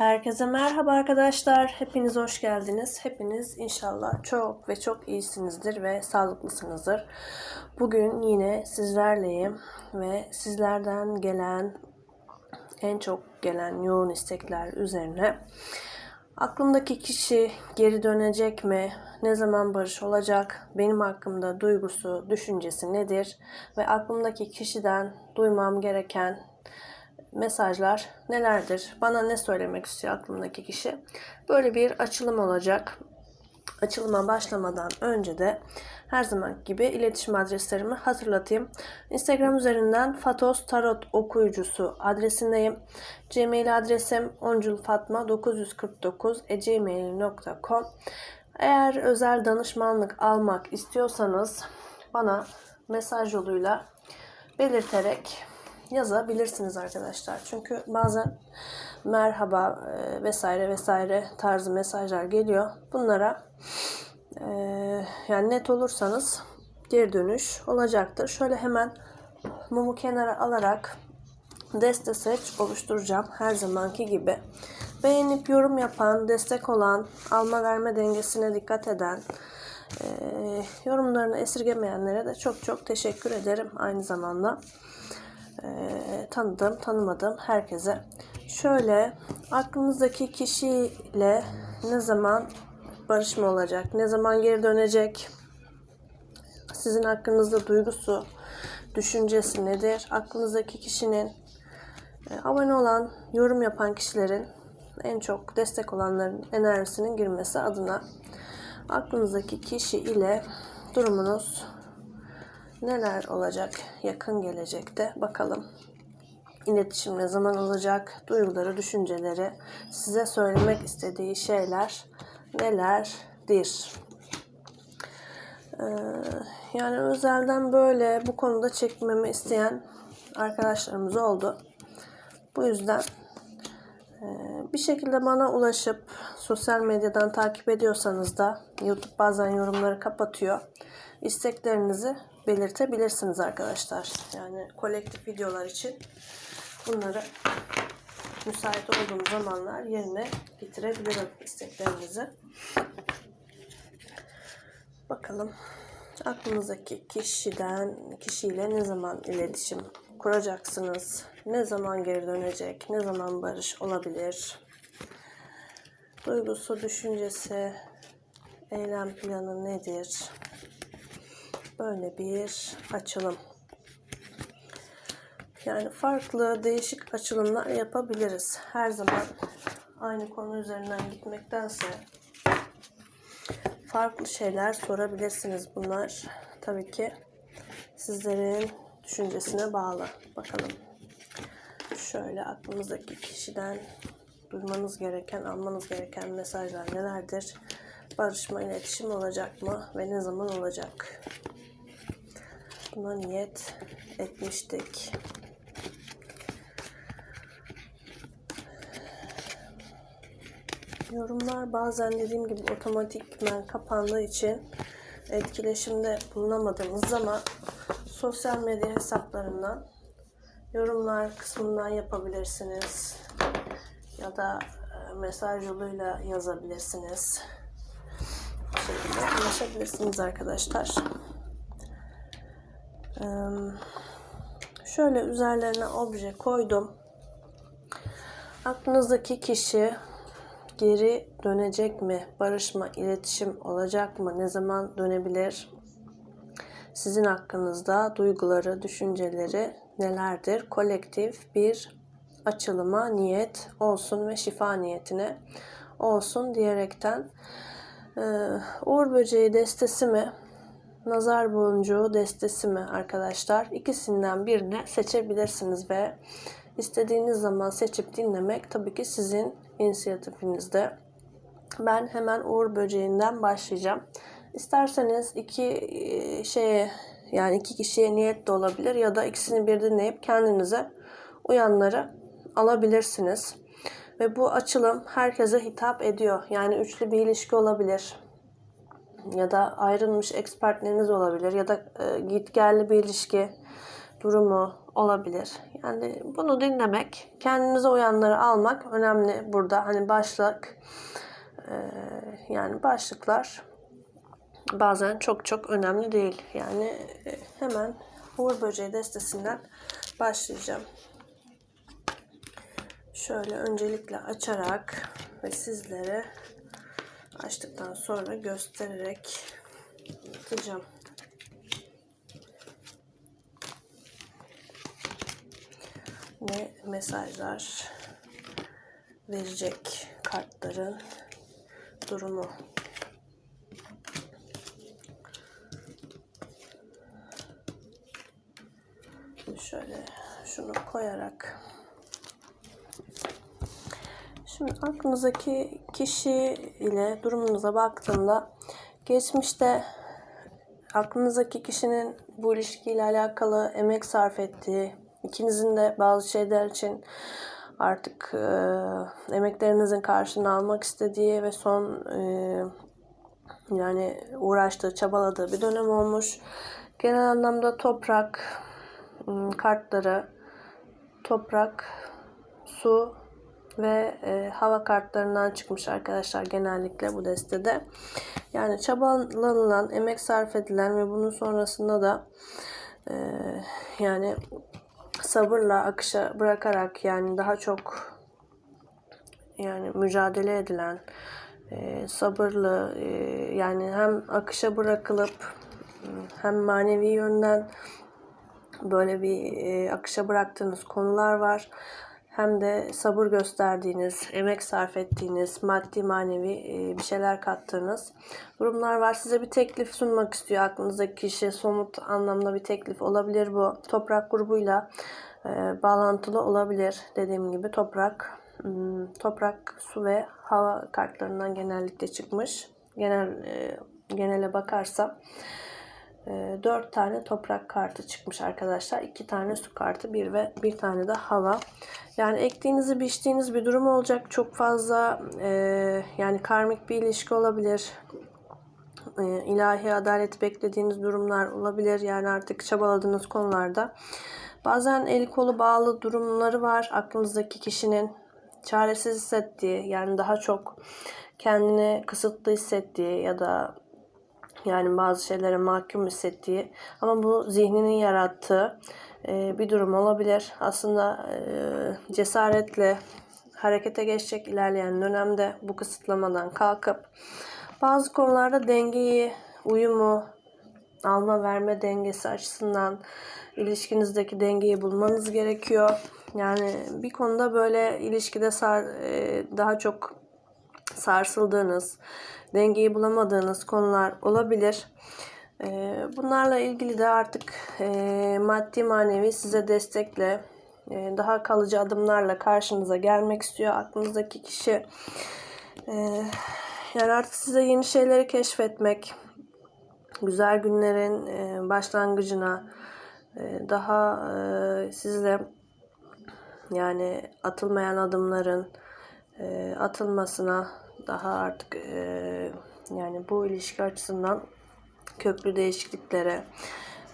Herkese merhaba arkadaşlar. Hepiniz hoş geldiniz. Hepiniz inşallah çok ve çok iyisinizdir ve sağlıklısınızdır. Bugün yine sizlerleyim ve sizlerden gelen en çok gelen yoğun istekler üzerine aklımdaki kişi geri dönecek mi? Ne zaman barış olacak? Benim hakkımda duygusu, düşüncesi nedir? Ve aklımdaki kişiden duymam gereken mesajlar nelerdir? Bana ne söylemek istiyor aklımdaki kişi? Böyle bir açılım olacak. Açılıma başlamadan önce de her zaman gibi iletişim adreslerimi hatırlatayım. Instagram üzerinden Fatos Tarot okuyucusu adresindeyim. Gmail adresim onculfatma949 Eğer özel danışmanlık almak istiyorsanız bana mesaj yoluyla belirterek yazabilirsiniz arkadaşlar. Çünkü bazen merhaba e, vesaire vesaire tarzı mesajlar geliyor. Bunlara e, yani net olursanız geri dönüş olacaktır. Şöyle hemen mumu kenara alarak deste seç oluşturacağım her zamanki gibi. Beğenip yorum yapan, destek olan, alma verme dengesine dikkat eden, e, yorumlarını esirgemeyenlere de çok çok teşekkür ederim aynı zamanda e, tanıdığım, tanımadığım herkese. Şöyle aklınızdaki kişiyle ne zaman barışma olacak, ne zaman geri dönecek, sizin hakkınızda duygusu, düşüncesi nedir? Aklınızdaki kişinin e, abone olan, yorum yapan kişilerin en çok destek olanların enerjisinin girmesi adına aklınızdaki kişi ile durumunuz neler olacak yakın gelecekte bakalım. İletişim ne zaman olacak? Duyguları, düşünceleri, size söylemek istediği şeyler nelerdir? Ee, yani özelden böyle bu konuda çekmemi isteyen arkadaşlarımız oldu. Bu yüzden e, bir şekilde bana ulaşıp sosyal medyadan takip ediyorsanız da YouTube bazen yorumları kapatıyor. İsteklerinizi belirtebilirsiniz arkadaşlar. Yani kolektif videolar için bunları müsait olduğum zamanlar yerine getirebilirim isteklerinizi. Bakalım aklınızdaki kişiden kişiyle ne zaman iletişim kuracaksınız? Ne zaman geri dönecek? Ne zaman barış olabilir? Duygusu, düşüncesi, eylem planı nedir? Böyle bir açılım. Yani farklı değişik açılımlar yapabiliriz. Her zaman aynı konu üzerinden gitmektense farklı şeyler sorabilirsiniz. Bunlar tabii ki sizlerin düşüncesine bağlı. Bakalım. Şöyle aklınızdaki kişiden duymanız gereken, almanız gereken mesajlar nelerdir? Barışma, iletişim olacak mı ve ne zaman olacak? Buna niyet etmiştik. Yorumlar bazen dediğim gibi otomatikmen kapandığı için etkileşimde bulunamadığımız zaman sosyal medya hesaplarından yorumlar kısmından yapabilirsiniz. Ya da e, mesaj yoluyla yazabilirsiniz. Bu şekilde ulaşabilirsiniz arkadaşlar. Şöyle üzerlerine obje koydum. Aklınızdaki kişi geri dönecek mi? Barışma, iletişim olacak mı? Ne zaman dönebilir? Sizin hakkınızda duyguları, düşünceleri nelerdir? Kolektif bir açılıma niyet olsun ve şifa niyetine olsun diyerekten Uğur Böceği destesi mi? Nazar boncuğu destesi mi arkadaşlar? İkisinden birini seçebilirsiniz ve istediğiniz zaman seçip dinlemek tabii ki sizin inisiyatifinizde. Ben hemen Uğur böceğinden başlayacağım. İsterseniz iki e, şeye yani iki kişiye niyet de olabilir ya da ikisini bir dinleyip kendinize uyanları alabilirsiniz. Ve bu açılım herkese hitap ediyor. Yani üçlü bir ilişki olabilir ya da ayrılmış ex partneriniz olabilir ya da e, git gelli bir ilişki durumu olabilir. Yani bunu dinlemek, kendinize uyanları almak önemli burada. Hani başlık, e, yani başlıklar bazen çok çok önemli değil. Yani e, hemen Uğur Böceği destesinden başlayacağım. Şöyle öncelikle açarak ve sizlere açtıktan sonra göstererek atacağım. Ne mesajlar verecek kartların durumu. Şöyle şunu koyarak Şimdi aklınızdaki kişi ile durumunuza baktığımda geçmişte aklınızdaki kişinin bu ilişkiyle alakalı emek sarf ettiği, ikinizin de bazı şeyler için artık e, emeklerinizin karşılığını almak istediği ve son e, yani uğraştığı, çabaladığı bir dönem olmuş. Genel anlamda toprak ım, kartları, toprak, su ve e, hava kartlarından çıkmış arkadaşlar genellikle bu destede. Yani çabalanılan, emek sarf edilen ve bunun sonrasında da e, yani sabırla akışa bırakarak yani daha çok yani mücadele edilen e, sabırlı e, yani hem akışa bırakılıp hem manevi yönden böyle bir e, akışa bıraktığınız konular var hem de sabır gösterdiğiniz, emek sarf ettiğiniz, maddi manevi e, bir şeyler kattığınız durumlar var. Size bir teklif sunmak istiyor aklınızdaki kişi. Somut anlamda bir teklif olabilir bu. Toprak grubuyla e, bağlantılı olabilir. Dediğim gibi toprak, hmm, toprak, su ve hava kartlarından genellikle çıkmış. Genel e, genele bakarsa 4 tane toprak kartı çıkmış arkadaşlar. 2 tane su kartı, bir ve bir tane de hava. Yani ektiğinizi biçtiğiniz bir durum olacak. Çok fazla e, yani karmik bir ilişki olabilir. E, ilahi adalet beklediğiniz durumlar olabilir. Yani artık çabaladığınız konularda. Bazen eli kolu bağlı durumları var aklınızdaki kişinin. Çaresiz hissettiği yani daha çok kendini kısıtlı hissettiği ya da yani bazı şeylere mahkum hissettiği ama bu zihninin yarattığı e, bir durum olabilir. Aslında e, cesaretle harekete geçecek ilerleyen dönemde bu kısıtlamadan kalkıp bazı konularda dengeyi, uyumu, alma verme dengesi açısından ilişkinizdeki dengeyi bulmanız gerekiyor. Yani bir konuda böyle ilişkide e, daha çok sarsıldığınız, dengeyi bulamadığınız konular olabilir. Ee, bunlarla ilgili de artık e, maddi manevi size destekle e, daha kalıcı adımlarla karşınıza gelmek istiyor aklınızdaki kişi. Ee, yani artık size yeni şeyleri keşfetmek, güzel günlerin e, başlangıcına daha sizle yani atılmayan adımların atılmasına daha artık yani bu ilişki açısından köklü değişikliklere,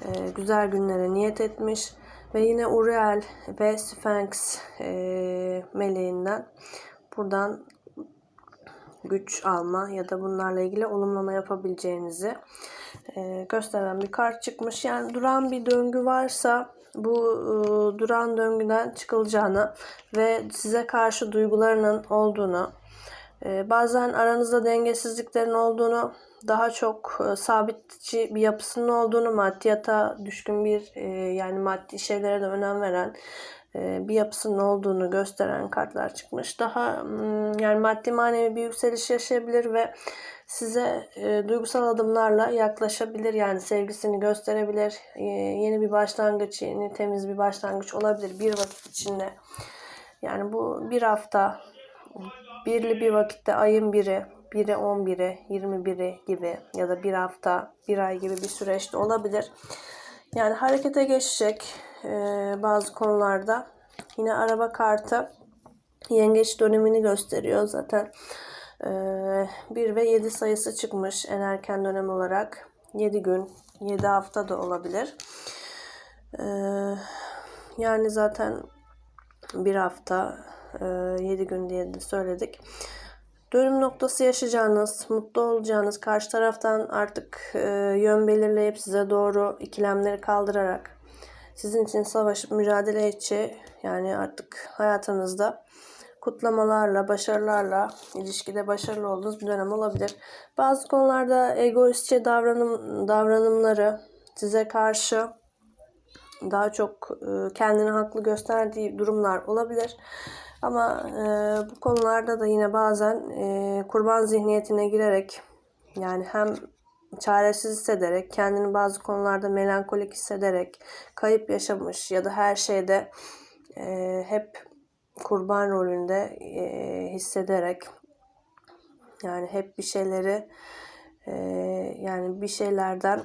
e, güzel günlere niyet etmiş. Ve yine Uriel ve Sphinx e, meleğinden buradan güç alma ya da bunlarla ilgili olumlama yapabileceğinizi e, gösteren bir kart çıkmış. Yani duran bir döngü varsa bu e, duran döngüden çıkılacağını ve size karşı duygularının olduğunu, e, bazen aranızda dengesizliklerin olduğunu daha çok e, sabitçi bir yapısının olduğunu, maddiyata düşkün bir e, yani maddi şeylere de önem veren e, bir yapısının olduğunu gösteren kartlar çıkmış. Daha hmm, yani maddi manevi bir yükseliş yaşayabilir ve size duygusal adımlarla yaklaşabilir. Yani sevgisini gösterebilir. Yeni bir başlangıç, yeni temiz bir başlangıç olabilir bir vakit içinde. Yani bu bir hafta birli bir vakitte ayın biri 1'e 11'e 21'e gibi ya da bir hafta bir ay gibi bir süreçte olabilir. Yani harekete geçecek e, bazı konularda. Yine araba kartı yengeç dönemini gösteriyor zaten. E, 1 ve 7 sayısı çıkmış en erken dönem olarak. 7 gün, 7 hafta da olabilir. E, Yani zaten bir hafta, e, yedi gün diye de söyledik. Dönüm noktası yaşayacağınız, mutlu olacağınız, karşı taraftan artık e, yön belirleyip size doğru ikilemleri kaldırarak sizin için savaşıp mücadele edeceği yani artık hayatınızda kutlamalarla, başarılarla ilişkide başarılı olduğunuz bir dönem olabilir. Bazı konularda egoistçe davranım davranımları size karşı daha çok e, kendini haklı gösterdiği durumlar olabilir. Ama e, bu konularda da yine bazen e, kurban zihniyetine girerek yani hem çaresiz hissederek, kendini bazı konularda melankolik hissederek, kayıp yaşamış ya da her şeyde e, hep kurban rolünde e, hissederek yani hep bir şeyleri e, yani bir şeylerden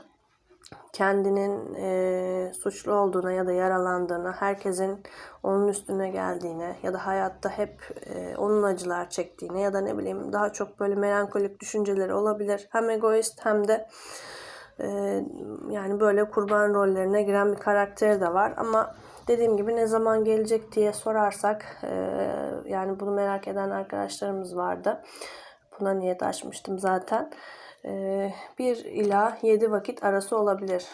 kendinin e, suçlu olduğuna ya da yaralandığına, herkesin onun üstüne geldiğine ya da hayatta hep e, onun acılar çektiğine ya da ne bileyim daha çok böyle melankolik düşünceleri olabilir. Hem egoist hem de e, yani böyle kurban rollerine giren bir karakteri de var ama dediğim gibi ne zaman gelecek diye sorarsak e, yani bunu merak eden arkadaşlarımız vardı. Buna niyet açmıştım zaten. 1 ila 7 vakit arası olabilir.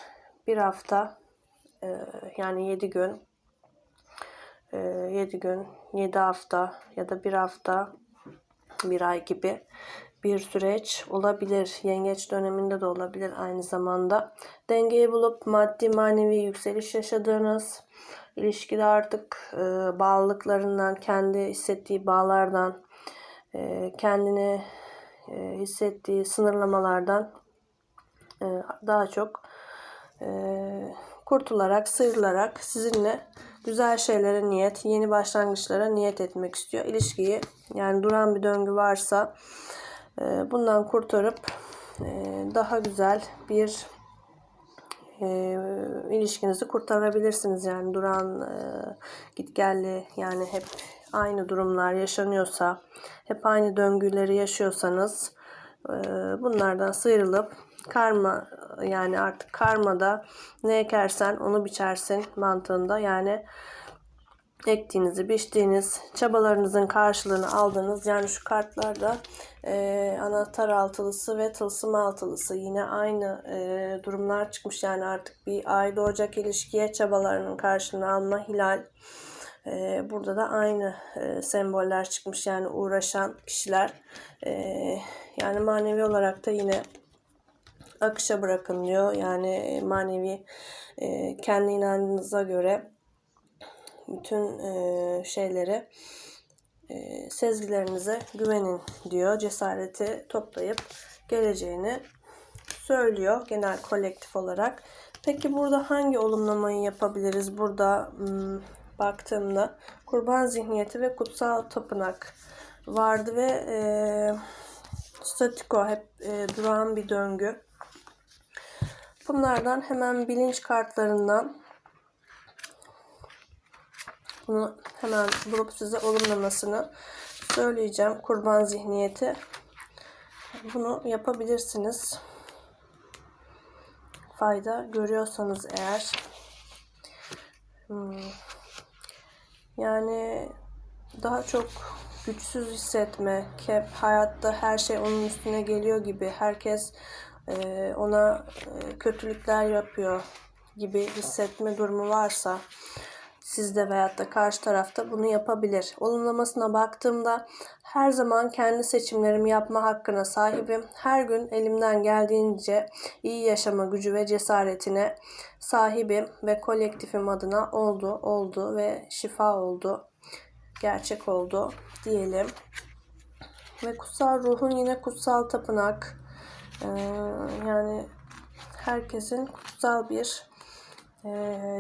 Bir hafta yani 7 gün 7 gün 7 hafta ya da bir hafta bir ay gibi bir süreç olabilir. Yengeç döneminde de olabilir aynı zamanda. Dengeyi bulup maddi manevi yükseliş yaşadığınız, ilişkide artık e, bağlılıklarından, kendi hissettiği bağlardan, e, kendini e, hissettiği sınırlamalardan e, daha çok e, kurtularak, sıyrılarak sizinle güzel şeylere niyet, yeni başlangıçlara niyet etmek istiyor. İlişkiyi yani duran bir döngü varsa bundan kurtarıp daha güzel bir e, ilişkinizi kurtarabilirsiniz. Yani duran e, gitgelli yani hep aynı durumlar yaşanıyorsa, hep aynı döngüleri yaşıyorsanız e, bunlardan sıyrılıp karma yani artık karmada ne ekersen onu biçersin mantığında yani ektiğinizi, biçtiğiniz, çabalarınızın karşılığını aldığınız yani şu kartlarda e, anahtar altılısı ve tılsım altılısı yine aynı e, durumlar çıkmış. Yani artık bir aile ocak ilişkiye çabalarının karşılığını alma hilal burada da aynı semboller çıkmış yani uğraşan kişiler yani manevi olarak da yine akışa bırakın diyor yani manevi kendi inancınıza göre bütün şeyleri sezgilerinize güvenin diyor. Cesareti toplayıp geleceğini söylüyor genel kolektif olarak. Peki burada hangi olumlamayı yapabiliriz? Burada hmm, baktığımda kurban zihniyeti ve kutsal tapınak vardı ve e, statiko hep e, duran bir döngü. Bunlardan hemen bilinç kartlarından bunu hemen bulup size olumlamasını söyleyeceğim. Kurban zihniyeti. Bunu yapabilirsiniz. Fayda görüyorsanız eğer. Hmm. Yani daha çok güçsüz hissetmek, hep hayatta her şey onun üstüne geliyor gibi, herkes e, ona e, kötülükler yapıyor gibi hissetme durumu varsa sizde veyahut da karşı tarafta bunu yapabilir. Olumlamasına baktığımda her zaman kendi seçimlerimi yapma hakkına sahibim. Her gün elimden geldiğince iyi yaşama gücü ve cesaretine sahibim ve kolektifim adına oldu, oldu ve şifa oldu. Gerçek oldu diyelim. Ve kutsal ruhun yine kutsal tapınak. Ee, yani herkesin kutsal bir e,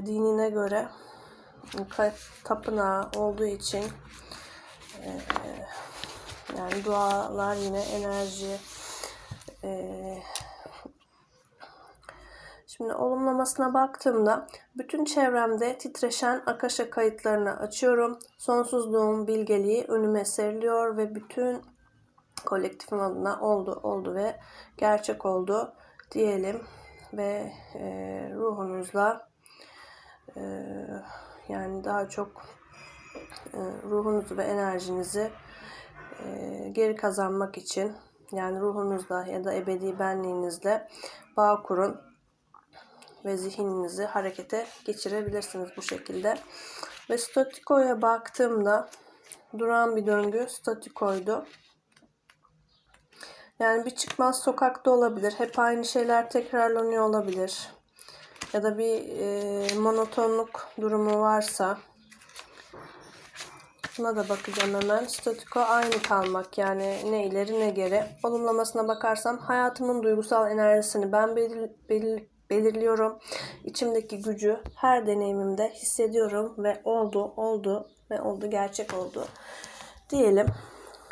dinine göre tapınağı olduğu için e, yani dualar yine enerji e, Şimdi olumlamasına baktığımda bütün çevremde titreşen akaşa kayıtlarını açıyorum. Sonsuzluğun bilgeliği önüme seriliyor ve bütün kolektifim adına oldu oldu ve gerçek oldu diyelim ve e, ruhunuzla e, Yani daha çok e, ruhunuzu ve enerjinizi e, geri kazanmak için yani ruhunuzla ya da ebedi benliğinizle bağ kurun ve zihninizi harekete geçirebilirsiniz bu şekilde. Ve statikoya baktığımda duran bir döngü statikoydu. Yani bir çıkmaz sokakta olabilir. Hep aynı şeyler tekrarlanıyor olabilir. Ya da bir e, monotonluk durumu varsa Buna da bakacağım hemen. Statiko aynı kalmak yani ne ileri ne geri. Olumlamasına bakarsam hayatımın duygusal enerjisini ben belir, belir, belirliyorum. İçimdeki gücü her deneyimimde hissediyorum ve oldu, oldu ve oldu, gerçek oldu diyelim.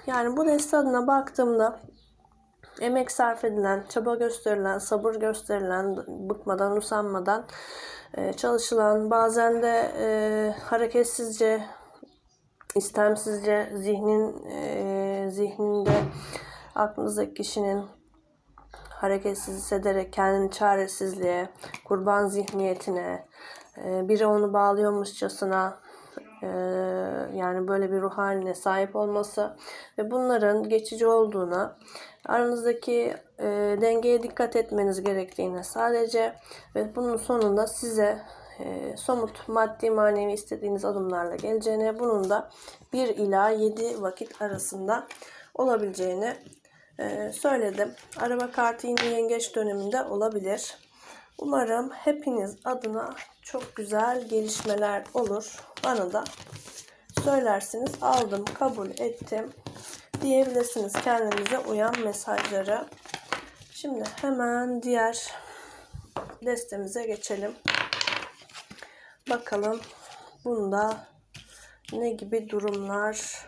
Yani bu deste adına baktığımda emek sarf edilen, çaba gösterilen, sabır gösterilen, bıkmadan, usanmadan e, çalışılan, bazen de e, hareketsizce istemsizce zihnin e, zihninde aklınızdaki kişinin hareketsiz hissederek kendini çaresizliğe, kurban zihniyetine, biri onu bağlıyormuşçasına yani böyle bir ruh haline sahip olması ve bunların geçici olduğuna, aranızdaki e, dengeye dikkat etmeniz gerektiğine sadece ve bunun sonunda size e, somut maddi manevi istediğiniz adımlarla geleceğine bunun da 1 ila 7 vakit arasında olabileceğini e, söyledim. Araba kartı yine yengeç döneminde olabilir. Umarım hepiniz adına çok güzel gelişmeler olur. Bana da söylersiniz. Aldım, kabul ettim diyebilirsiniz kendinize uyan mesajları. Şimdi hemen diğer destemize geçelim. Bakalım bunda ne gibi durumlar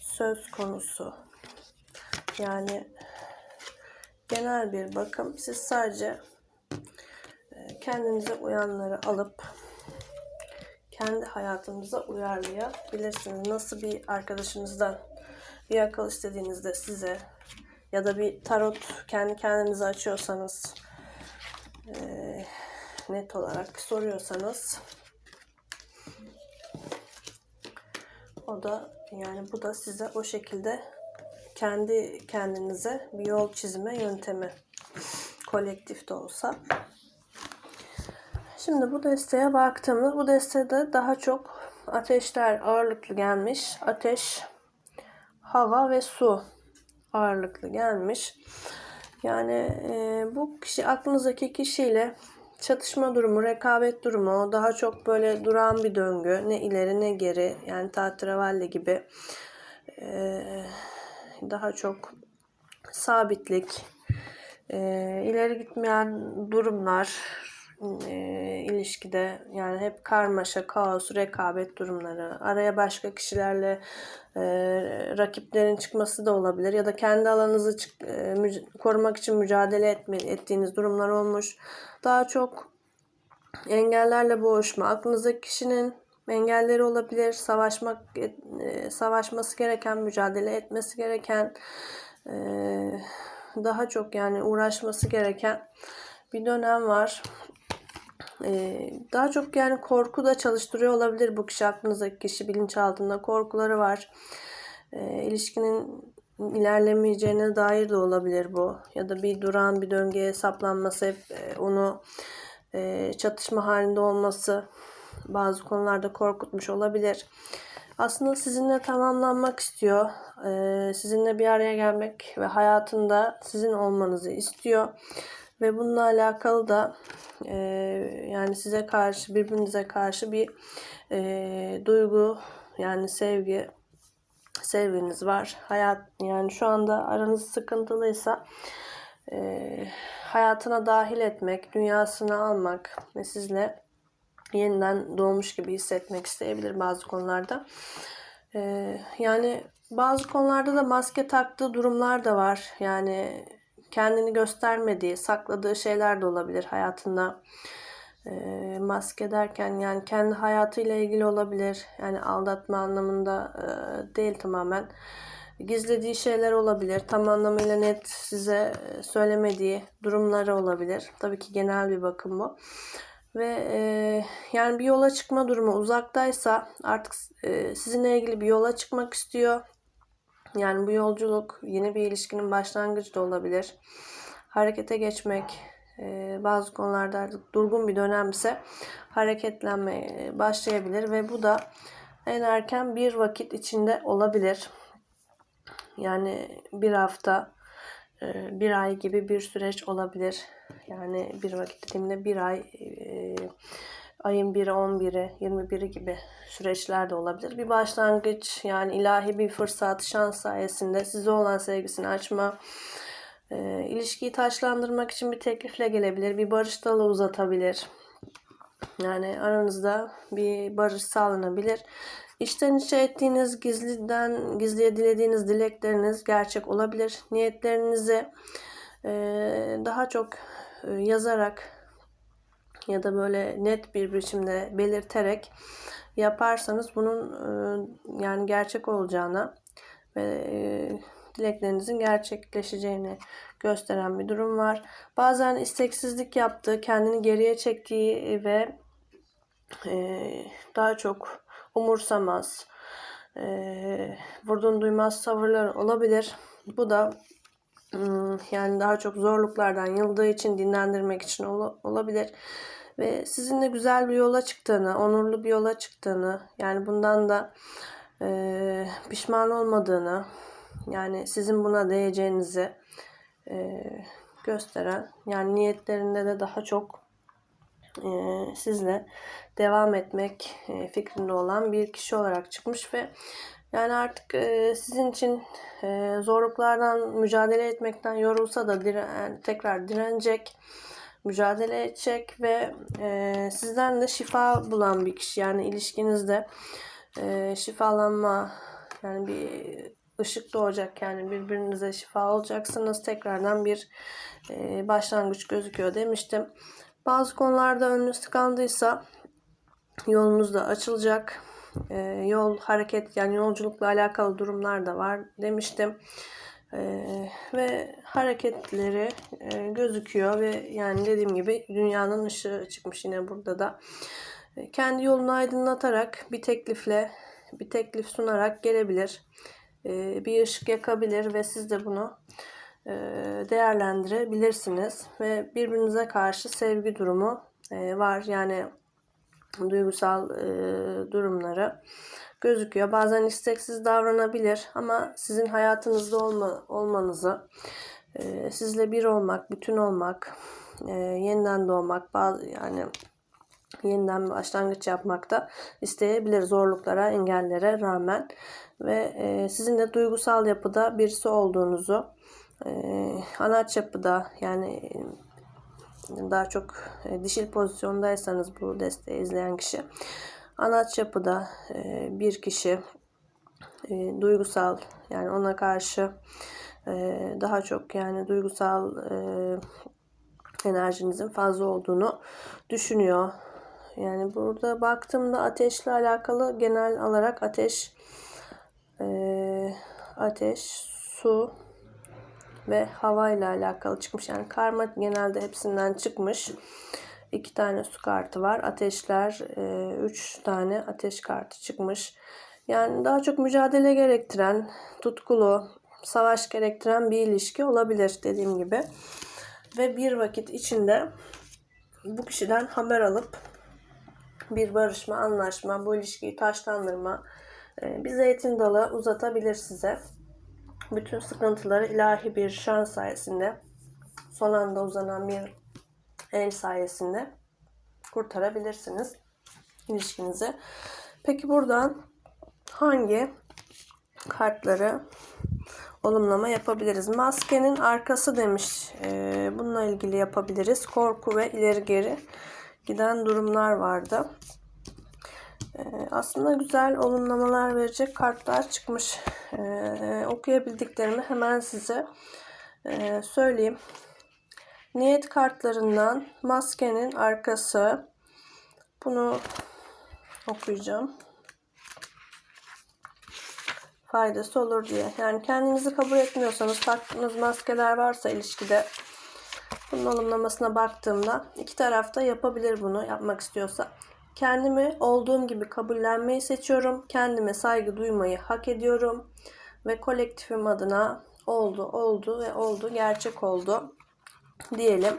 söz konusu. Yani genel bir bakım. Siz sadece e, kendinize uyanları alıp kendi hayatınıza uyarlayabilirsiniz. Nasıl bir arkadaşınızdan bir akıl istediğinizde size ya da bir tarot kendi kendinize açıyorsanız e, net olarak soruyorsanız o da yani bu da size o şekilde kendi kendinize bir yol çizme yöntemi kolektif de olsa. Şimdi bu desteğe baktığımda bu destede daha çok ateşler ağırlıklı gelmiş. Ateş, hava ve su ağırlıklı gelmiş. Yani e, bu kişi aklınızdaki kişiyle çatışma durumu, rekabet durumu daha çok böyle duran bir döngü. Ne ileri ne geri yani tahterevalli gibi ee, daha çok sabitlik, e, ileri gitmeyen durumlar e, ilişkide yani hep karmaşa, kaos, rekabet durumları, araya başka kişilerle e, rakiplerin çıkması da olabilir ya da kendi alanınızı çık, e, korumak için mücadele etme, ettiğiniz durumlar olmuş. Daha çok engellerle boğuşma, aklınızdaki kişinin engelleri olabilir, savaşmak e, savaşması gereken, mücadele etmesi gereken, e, daha çok yani uğraşması gereken bir dönem var. E, daha çok yani korku da çalıştırıyor olabilir bu kişi aklınızdaki kişi bilinçaltında korkuları var. İlişkinin ilerlemeyeceğine dair de olabilir bu. Ya da bir duran bir döngüye saplanması hep onu çatışma halinde olması bazı konularda korkutmuş olabilir. Aslında sizinle tamamlanmak istiyor. Ee, sizinle bir araya gelmek ve hayatında sizin olmanızı istiyor. Ve bununla alakalı da e, yani size karşı, birbirinize karşı bir e, duygu yani sevgi sevginiz var. Hayat yani şu anda aranız sıkıntılıysa e, hayatına dahil etmek, dünyasına almak ve sizle yeniden doğmuş gibi hissetmek isteyebilir bazı konularda. Ee, yani bazı konularda da maske taktığı durumlar da var. Yani kendini göstermediği, sakladığı şeyler de olabilir hayatında. E, maske derken yani kendi hayatıyla ilgili olabilir. Yani aldatma anlamında e, değil tamamen. Gizlediği şeyler olabilir. Tam anlamıyla net size söylemediği durumları olabilir. Tabii ki genel bir bakım bu. Ve e, yani bir yola çıkma durumu uzaktaysa artık e, sizinle ilgili bir yola çıkmak istiyor. Yani bu yolculuk yeni bir ilişkinin başlangıcı da olabilir. Harekete geçmek, e, bazı konularda artık durgun bir dönemse hareketlenmeye başlayabilir ve bu da en erken bir vakit içinde olabilir. Yani bir hafta, e, bir ay gibi bir süreç olabilir. Yani bir vakit dediğimde bir ay, e, ayın 1'i, 11'i, 21'i gibi süreçler de olabilir. Bir başlangıç yani ilahi bir fırsat, şans sayesinde size olan sevgisini açma, e, ilişkiyi taşlandırmak için bir teklifle gelebilir. Bir barış dalı uzatabilir. Yani aranızda bir barış sağlanabilir. İçten içe ettiğiniz gizliden gizliye dilediğiniz dilekleriniz gerçek olabilir. Niyetlerinizi e, daha çok e, yazarak ya da böyle net bir biçimde belirterek yaparsanız bunun e, yani gerçek olacağına ve e, dileklerinizin gerçekleşeceğini gösteren bir durum var. Bazen isteksizlik yaptığı, kendini geriye çektiği ve e, daha çok umursamaz, vurdun duymaz tavırlar olabilir. Bu da hmm, yani daha çok zorluklardan yıldığı için dinlendirmek için ol, olabilir. Ve sizinle güzel bir yola çıktığını, onurlu bir yola çıktığını, yani bundan da e, pişman olmadığını, yani sizin buna değeceğinizi e, gösteren, yani niyetlerinde de daha çok e, sizle devam etmek e, fikrinde olan bir kişi olarak çıkmış ve yani artık e, sizin için e, zorluklardan mücadele etmekten yorulsa da diren, tekrar direnecek, mücadele edecek ve e, sizden de şifa bulan bir kişi. Yani ilişkinizde e, şifalanma yani bir ışık doğacak yani birbirinize şifa olacaksınız. Tekrardan bir e, başlangıç gözüküyor demiştim. Bazı konularda önünüz tıkandıysa yolunuz da açılacak. E, yol hareket yani yolculukla alakalı durumlar da var demiştim. E, ve hareketleri e, gözüküyor ve yani dediğim gibi dünyanın ışığı çıkmış yine burada da. E, kendi yolunu aydınlatarak bir teklifle bir teklif sunarak gelebilir. E, bir ışık yakabilir ve siz de bunu e, değerlendirebilirsiniz ve birbirinize karşı sevgi durumu e, var yani duygusal durumları gözüküyor. Bazen isteksiz davranabilir ama sizin hayatınızda olma, olmanızı, sizle bir olmak, bütün olmak, yeniden doğmak, bazı yani yeniden başlangıç yapmakta isteyebilir zorluklara, engellere rağmen ve e, sizin de duygusal yapıda birisi olduğunuzu e, anaç yapıda yani daha çok e, dişil pozisyondaysanız bu desteği izleyen kişi anaç yapıda e, bir kişi e, duygusal yani ona karşı e, daha çok yani duygusal e, enerjinizin fazla olduğunu düşünüyor. Yani burada baktığımda ateşle alakalı genel olarak ateş e, ateş, su ve hava ile alakalı çıkmış. Yani karma genelde hepsinden çıkmış. İki tane su kartı var. Ateşler, e, üç tane ateş kartı çıkmış. Yani daha çok mücadele gerektiren, tutkulu, savaş gerektiren bir ilişki olabilir dediğim gibi. Ve bir vakit içinde bu kişiden haber alıp bir barışma, anlaşma, bu ilişkiyi taşlandırma, e, bir zeytin dalı uzatabilir size. Bütün sıkıntıları ilahi bir şans sayesinde son anda uzanan bir el sayesinde kurtarabilirsiniz ilişkinizi. Peki buradan hangi kartları olumlama yapabiliriz? Maskenin arkası demiş. E, bununla ilgili yapabiliriz. Korku ve ileri geri giden durumlar vardı. Ee, aslında güzel olumlamalar verecek kartlar çıkmış. Ee, okuyabildiklerimi hemen size e, söyleyeyim. Niyet kartlarından maskenin arkası. Bunu okuyacağım. Faydası olur diye. Yani kendinizi kabul etmiyorsanız taktığınız maskeler varsa ilişkide Bunun olumlamasına baktığımda iki tarafta yapabilir bunu yapmak istiyorsa. Kendimi olduğum gibi kabullenmeyi seçiyorum. Kendime saygı duymayı hak ediyorum. Ve kolektifim adına oldu, oldu ve oldu, gerçek oldu diyelim.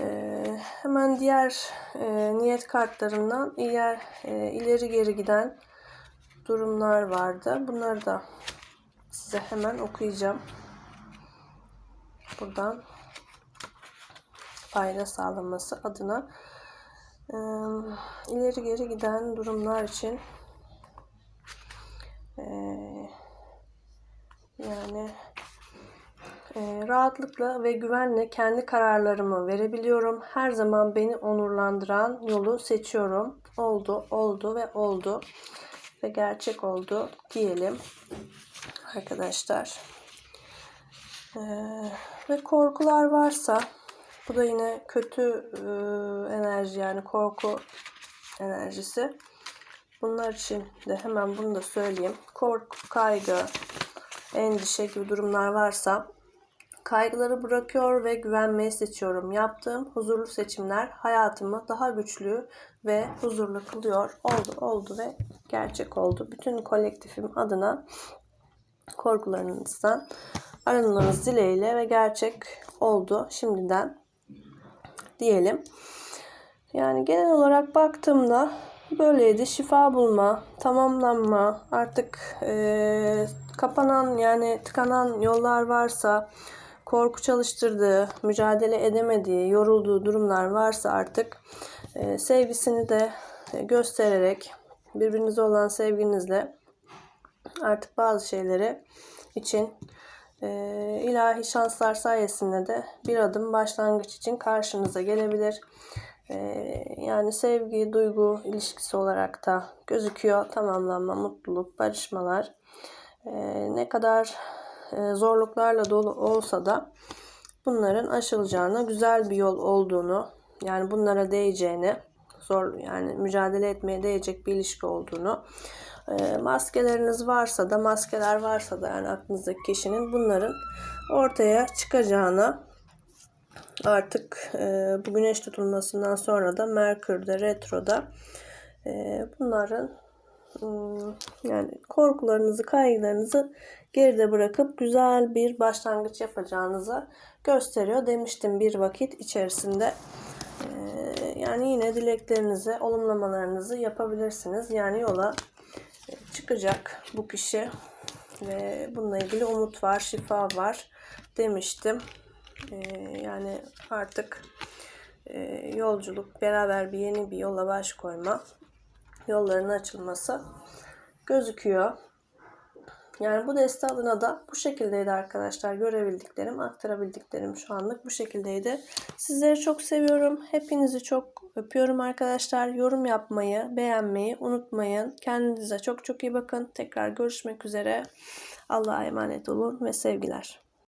Ee, hemen diğer e, niyet kartlarından iler, e, ileri geri giden durumlar vardı. Bunları da size hemen okuyacağım. Buradan fayda sağlaması adına e, ileri geri giden durumlar için e, yani rahatlıkla ve güvenle kendi kararlarımı verebiliyorum. Her zaman beni onurlandıran yolu seçiyorum. Oldu, oldu ve oldu ve gerçek oldu diyelim arkadaşlar. E, ve korkular varsa bu da yine kötü e, enerji yani korku enerjisi. Bunlar için de hemen bunu da söyleyeyim. Korku, kaygı, endişe gibi durumlar varsa kaygıları bırakıyor ve güvenmeyi seçiyorum. Yaptığım huzurlu seçimler hayatımı daha güçlü ve huzurlu kılıyor. Oldu, oldu ve gerçek oldu. Bütün kolektifim adına korkularınızdan arınmanız dileğiyle ve gerçek oldu şimdiden diyelim. Yani genel olarak baktığımda böyleydi. Şifa bulma, tamamlanma, artık e, kapanan yani tıkanan yollar varsa, korku çalıştırdığı, mücadele edemediği, yorulduğu durumlar varsa artık e, sevgisini de göstererek birbirinize olan sevginizle artık bazı şeyleri için e, ilahi şanslar sayesinde de bir adım başlangıç için karşınıza gelebilir. E, yani sevgi, duygu ilişkisi olarak da gözüküyor. Tamamlanma, mutluluk, barışmalar. E, ne kadar e, zorluklarla dolu olsa da bunların aşılacağını, güzel bir yol olduğunu, yani bunlara değeceğini, zor yani mücadele etmeye değecek bir ilişki olduğunu e, maskeleriniz varsa da maskeler varsa da yani aklınızdaki kişinin bunların ortaya çıkacağına artık e, bu güneş tutulmasından sonra da Merkür'de retroda e, bunların yani korkularınızı kaygılarınızı geride bırakıp güzel bir başlangıç yapacağınızı gösteriyor demiştim bir vakit içerisinde yani yine dileklerinizi olumlamalarınızı yapabilirsiniz yani yola çıkacak bu kişi ve bununla ilgili umut var, şifa var demiştim. Ee, yani artık e, yolculuk, beraber bir yeni bir yola baş koyma, yolların açılması gözüküyor. Yani bu deste adına da bu şekildeydi arkadaşlar. Görebildiklerim, aktarabildiklerim şu anlık bu şekildeydi. Sizleri çok seviyorum. Hepinizi çok öpüyorum arkadaşlar. Yorum yapmayı, beğenmeyi unutmayın. Kendinize çok çok iyi bakın. Tekrar görüşmek üzere. Allah'a emanet olun ve sevgiler.